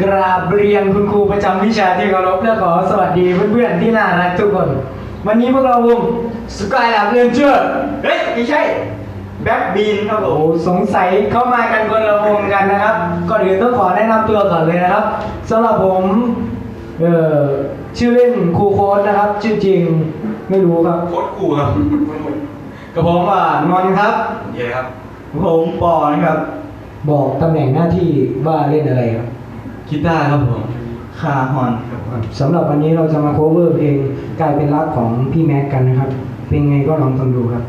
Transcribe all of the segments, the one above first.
กราบเรียนคุณครูประจำวิชาที่เคารพและขอสวัสดีเพื่อนๆที่น่ารักทุกคน วันนี้พวกเราวงสกายลับเรนเจอร์เฮ้ยไม่ใช่แบ็คบีนครับผโอ้มสงสัยเข้ามากันคนละวงกันนะครับ ก่อนอื่นต้องขอแนะนำตัวก่อนเลยนะครับสำหรับผมเอ่อชื่อเล่นครูโค้ดนะครับชื่อจริงไม่รู้ครับโคตรคูลครับกับผมอ่านนท์ครับเย้ครับผมปอนะครับ บอกตำแหน่งหน้าที่ว่าเล่นอะไรครับ กีตาร์ครับผมคาฮอนครับผมสำหรับวันนี้เราจะมา cover เพลงกลายเป็นรักของพี่แม็กกันนะครับ เป็นไงก็ลองฟังดูครับ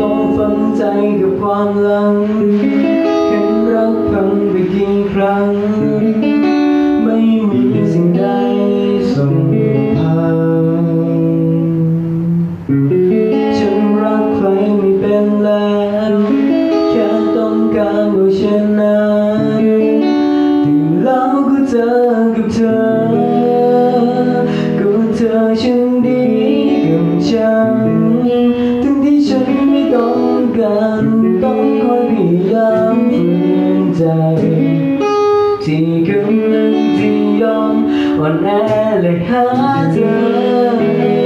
ลองฟังใจกับความหลัง กำลังที่ยอมอ่อนแอและหาเธอเรี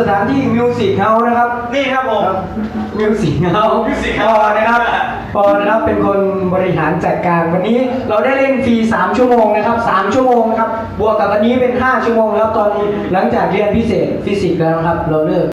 สถานที่มิวสิกเฮาส์นะครับนี่ครับผมมิวสิกเฮาส์ Music ปอ House นะครับปอนะครับเป็นคนบริหารจัดการวันนี้เราได้เล่นฟรี3ชั่วโมงนะครับ3ชั่วโมงนะครับบวกกับวันนี้เป็น 5 ชั่วโมงแล้วตอนนี้หลังจากเรียนพิเศษฟิสิกส์แล้วนะครับ เราเลิก